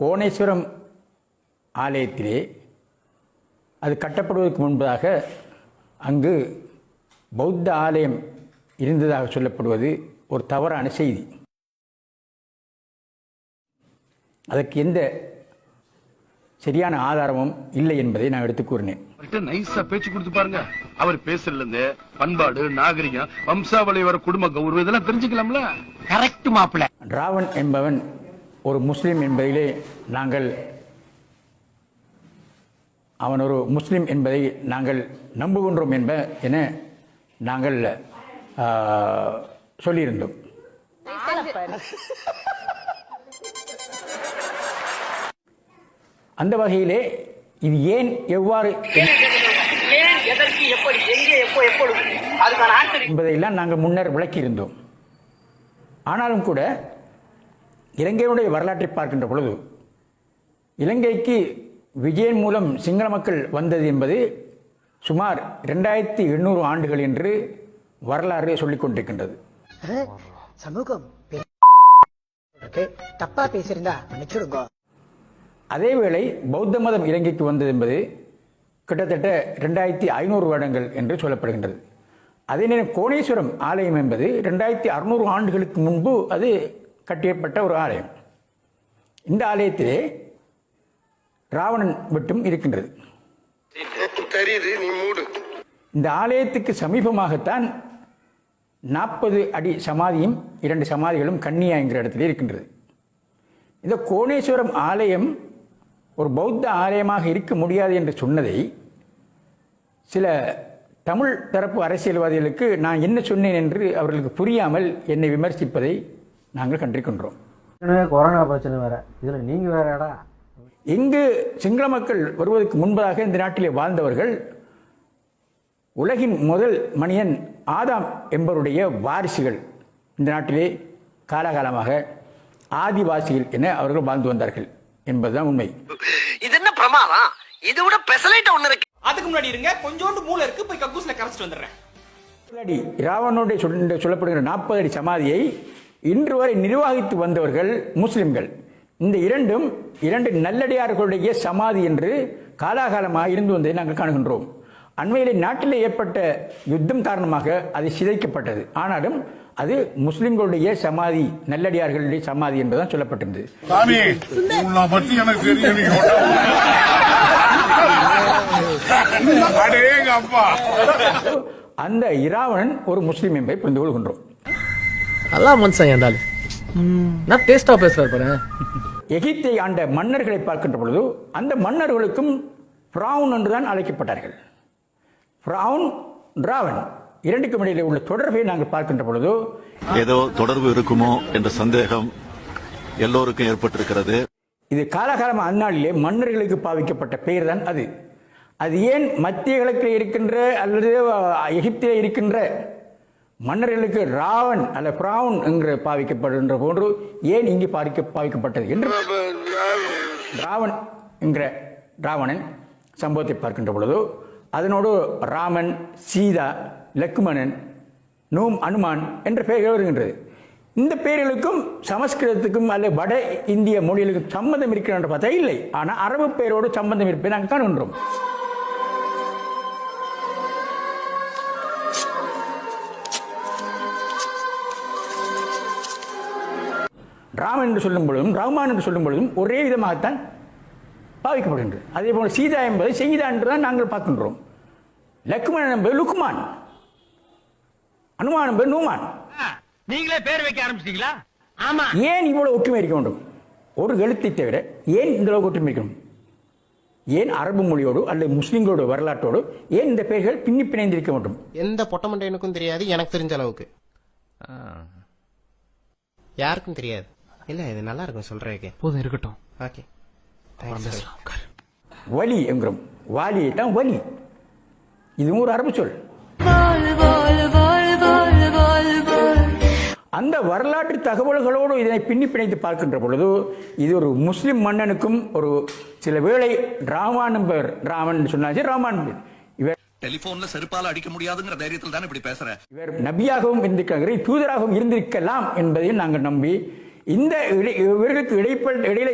கோணேஸ்வரம் ஆலயத்திலே அது கட்டப்படுவதற்கு முன்பதாக அங்கு பௌத்த ஆலயம் இருந்ததாக சொல்லப்படுவது ஒரு தவறான செய்தி. அதற்கு எந்த சரியான ஆதாரமும் இல்லை என்பதை நான் எடுத்து கூறினேன். நைஸா பேச்சு கொடுத்து பாருங்க. அவர் பேசுறதுல இருந்து பண்பாடு நாகரிகம் வம்சாவளி வர குடும்ப கௌரவம் இதெல்லாம் தெரிஞ்சுக்கலாம்ல? கரெக்ட் மாப்பிள்ள. ராவன் என்பவன் ஒரு முஸ்லிம் என்பதிலே நாங்கள் அவன் ஒரு முஸ்லிம் என்பதை நாங்கள் நம்புகின்றோம் என்ப என நாங்கள் சொல்லியிருந்தோம். அந்த வகையிலே இது ஏன் எவ்வாறு என்பதையெல்லாம் நாங்கள் முன்னர் விளக்கியிருந்தோம். ஆனாலும் கூட இலங்கையினுடைய வரலாற்றை பார்க்கின்ற பொழுது இலங்கைக்கு விஜயன் மூலம் சிங்கள மக்கள் வந்தது என்பது சுமார் ரெண்டாயிரத்தி எண்ணூறு ஆண்டுகள் என்று வரலாறு சொல்லிக் கொண்டிருக்கின்றது. சமூகம். தப்பா பேசியிருந்தா மன்னிச்சுடுங்க. அதேவேளை பௌத்த மதம் இலங்கைக்கு வந்தது என்பது கிட்டத்தட்ட ரெண்டாயிரத்தி ஐநூறு வருடங்கள் என்று சொல்லப்படுகின்றது. அதே நேரம் கோணேஸ்வரம் ஆலயம் என்பது ரெண்டாயிரத்தி அறுநூறு ஆண்டுகளுக்கு முன்பு அது கட்டியப்பட்ட ஒரு ஆலயம். இந்த ஆலயத்திலே ராவணன் வெட்டும் இருக்கின்றது. தெரியுது நீ மூடு. இந்த ஆலயத்துக்கு சமீபமாகத்தான் நாற்பது அடி சமாதியும் இரண்டு சமாதிகளும் கன்னியா என்கிற இடத்துல இருக்கின்றது. இந்த கோணேஸ்வரம் ஆலயம் ஒரு பௌத்த ஆலயமாக இருக்க முடியாது என்று சொன்னதை சில தமிழ் தரப்பு அரசியல்வாதிகளுக்கு நான் என்ன சொன்னேன் என்று அவர்களுக்கு புரியாமல் என்னை விமர்சிப்பதை நாங்கள் கண்டிருக்கின்றோம் கொரோனா பிரச்சனை வேற. இதுல நீங்க வேறடா எங்கு சிங்கள மக்கள் வருவதற்கு முன்பதாக இந்த நாட்டிலே வாழ்ந்தவர்கள் உலகின் முதல் மனிதன் ஆதாம் என்பவருடைய வாரிசுகள். இந்த நாட்டிலே காலகாலமாக ஆதிவாசிகள் என அவர்கள் வாழ்ந்து வந்தார்கள் என்பதுதான் உண்மை. இது என்ன பிரமாதம்? இதை விட பெசலைட் ஒண்ணு இருக்கு. அதுக்கு முன்னாடி இருங்க. கொஞ்சோண்டு மூளை இருக்கு. போய் கக்கூஸ்ல கரைச்சிட்டு வந்துடுறேன். அடி ராவனுடைய சொல்லப்படுகிற நாற்பது அடி சமாதியை இன்று வரை நிர்வகித்து வந்தவர்கள் முஸ்லிம்கள். இந்த இரண்டும் இரண்டு நல்லடியார்களுடைய சமாதி என்று காலாகாலமாக இருந்து வந்ததை நாங்கள் காணுகின்றோம். அண்மையிலே நாட்டிலே ஏற்பட்ட யுத்தம் காரணமாக அது சிதைக்கப்பட்டது. ஆனாலும் அது முஸ்லிம்களுடைய சமாதி நல்லடியார்களுடைய சமாதி என்பதுதான் சொல்லப்பட்டிருந்தது. அந்த இராவணன் ஒரு முஸ்லிம் என்பதை புரிந்து கொள்கின்றோம். நல்லா மனுஷன் ஏண்டாலு நான் டேஸ்டா பேசுறாரு பாரு. எகிப்தை ஆண்ட மன்னர்களை பார்க்கின்ற பொழுது அந்த மன்னர்களுக்கும் ஃப்ரவுன் என்றுதான் அழைக்கப்பட்டார்கள். ஃப்ரவுன் ராவன் இரண்டுக்கும் இடையிலே உள்ள தொடர்பை நாங்கள் பார்க்கின்ற பொழுது ஏதோ தொடர்பு இருக்குமோ என்ற சந்தேகம் எல்லோருக்கும் ஏற்பட்டிருக்கிறது. இது காலகாலம் அந்நாளிலே மன்னர்களுக்கு பாவிக்கப்பட்ட பெயர் தான் அது. அது ஏன் மத்திய கிழக்கில் இருக்கின்ற அல்லது எகிப்திலே இருக்கின்ற மன்னர்களுக்கு ராவன் அல்ல பிராவன் என்று பாவிக்கப்படுகின்ற போன்று ஏன் இங்கு பாவிக்க பாவிக்கப்பட்டது என்று ராவன் என்கிற ராவணன் சம்பவத்தை பார்க்கின்ற பொழுது அதனோடு ராமன் சீதா லக்மணன் நூம் அனுமான் என்ற பெயர்கள் வருகின்றது. இந்த பெயர்களுக்கும் சமஸ்கிருதத்துக்கும் அல்ல வட இந்திய மொழிகளுக்கும் சம்பந்தம் இருக்கிறது என்று பார்த்தா இல்லை. ஆனால் அரபு பெயரோடு சம்பந்தம் இருப்பதை நாங்கள் காணுகின்றோம். ராமன் என்று சொல்லும் பொழுதும் ரஹ்மான் என்று சொல்லும் பொழுதும் ஒரே விதமாகத்தான் பாவிக்கப்படுகின்றது. அதே போல் சீதா என்பது செய்தா என்று தான் நாங்கள் பார்க்கின்றோம். லக்குமணன் என்பது லுக்மான். அனுமான் என்பது நூமான். நீங்களே பேர் வைக்க ஆரம்பிச்சிட்டீங்களா? ஆமா. ஏன் இவ்வளவு ஒற்றுமை இருக்க வேண்டும்? ஒரு எழுத்தை தவிர ஏன் இந்த அளவுக்கு ஒற்றுமை இருக்கணும்? ஏன் அரபு மொழியோடு அல்லது முஸ்லிம்களோட வரலாற்றோடு ஏன் இந்த பெயர்கள் பின்னி பிணைந்திருக்க வேண்டும்? எந்த பொட்டமண்டையனுக்கும் தெரியாது எனக்கு தெரிஞ்ச அளவுக்கு. யாருக்கும் தெரியாது. இல்ல இது நல்லா இருக்கும் சொல்றேக்கு போதும் இருக்கட்டும். ஓகே வலி என்கிறோம் வாலியை தான் வலி. இதுவும் ஒரு அரபு சொல். அந்த வரலாற்று தகவல்களோடு இதனை பின்னி பிணைத்து பார்க்கின்ற பொழுது இது ஒரு முஸ்லிம் மன்னனுக்கும் ஒரு சில வேளை ராமான் என்பவர் ராமன் சொன்னாச்சு ராமான். இவர் டெலிபோன்ல செருப்பால அடிக்க முடியாதுங்கிற தைரியத்தில் தானே இப்படி பேசுறேன் இவர் நபியாகவும் இருந்திருக்கிறார் தூதராகவும் இருந்திருக்கலாம் என்பதையும் நாங்கள் நம்பி இந்த இவர்களுக்கு இடைப்பட்ட இடையில